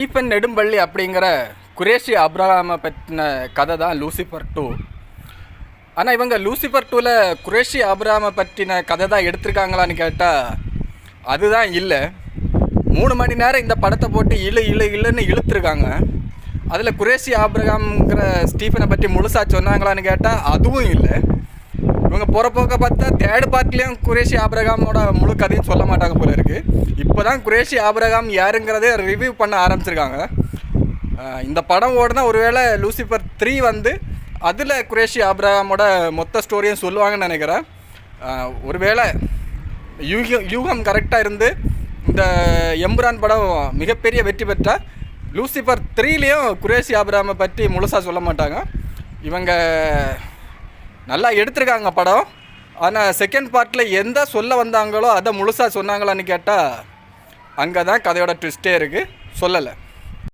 Stephen Nedumpalli அப்படிங்கிற குரேஷி அப்ரஹாமை பற்றின கதை தான் லூசிஃபர் டூ ஆனால் இவங்க லூசிஃபர் டூவில் குரேஷி அப்ரஹாமை பற்றின கதை தான் எடுத்திருக்காங்களான்னு கேட்டால் அதுதான் இல்லை. மூணு மணி நேரம் இந்த படத்தை போட்டு இழு இழு இழுன்னு இழுத்துருக்காங்க. அதில் குரேஷி ஆப்ரஹாம்ங்கிற ஸ்டீஃபனை பற்றி முழுசாக சொன்னாங்களான்னு கேட்டால் அதுவும் இல்லை. அவங்க போகிறப்போக்க பார்த்தா தேர்ட் பார்ட்லேயும் குரேஷி ஆபிரகாமோட முழு கதையும் சொல்ல மாட்டாங்க போல இருக்கு. இப்போ தான் குரேஷி ஆபிரகாம் யாருங்கிறதே ரிவ்யூ பண்ண ஆரம்பிச்சிருக்காங்க. இந்த படம் ஓடுனா ஒருவேளை லூசிஃபர் த்ரீ வந்து அதில் குரேஷி ஆபிரகாமோட மொத்த ஸ்டோரியும் சொல்லுவாங்கன்னு நினைக்கிறேன். ஒருவேளை யூகம் யூகம் கரெக்டாக இருந்து இந்த எம்புரான் படம் மிகப்பெரிய வெற்றி பெற்றால் லூசிஃபர் த்ரீலேயும் குரேஷி ஆபிரகாமை பற்றி முழுசாக சொல்ல மாட்டாங்க. இவங்க நல்லா எடுத்திருக்காங்க படம். ஆனால் செகண்ட் பார்ட்டில் எந்த சொல்ல வந்தாங்களோ அதை முழுசாக சொன்னாங்களான்னு கேட்டால் அங்கே தான் கதையோட ட்விஸ்ட்டே இருக்குது சொல்லலை.